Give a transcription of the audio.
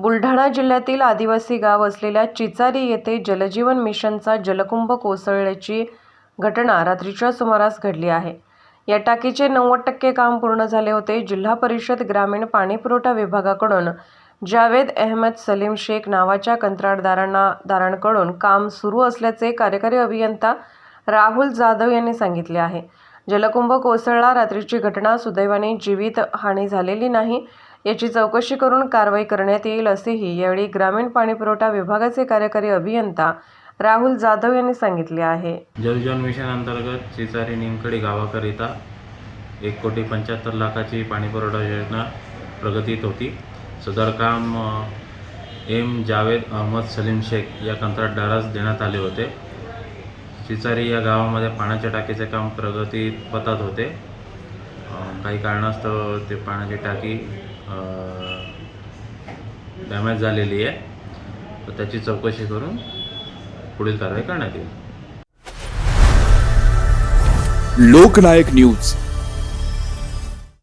बुलढाणा जिल्ह्यातील आदिवासी गाव असलेल्या चिचारी येथे जलजीवन मिशनचा जलकुंभ कोसळल्याची घटना रात्रीच्या सुमारास घडली आहे. या टाकीचे नव्वद टक्के काम पूर्ण झाले होते. जिल्हा परिषद ग्रामीण पाणीपुरवठा विभागाकडून जावेद अहमद सलीम शेख नावाच्या कंत्राटदारांना दारांकडून काम सुरू असल्याचे कार्यकारी अभियंता राहुल जाधव यांनी सांगितले आहे. जलकुंभ कोसळला रात्रीची घटना सुदैवाने जीवित हानी झालेली नाही. याची चौकशी करून कारवाई करण्यात येईल असेही यावेळी ग्रामीण पाणीपुरवठा विभागाचे कार्यकारी अभियंता राहुल जाधव यांनी सांगितले आहे. जलजीवन मिशन अंतर्गत चिचारी निमकडी गावाकरिता एक कोटी पंच्याहत्तर लाखाची पाणीपुरवठा योजना प्रगतीत होती. सदर काम एम जावेद अहमद सलीम शेख या कंत्राटदारास देण्यात आले होते. चिचारी या गावामध्ये पाण्याच्या टाकीचे काम प्रगतीत पथात होते काही कारणास्तव ते पाण्याची टाकी डॅमेज झालेली आहे. तर त्याची चौकशी करून पुढील कारवाई करण्यात येईल. लोकनायक न्यूज.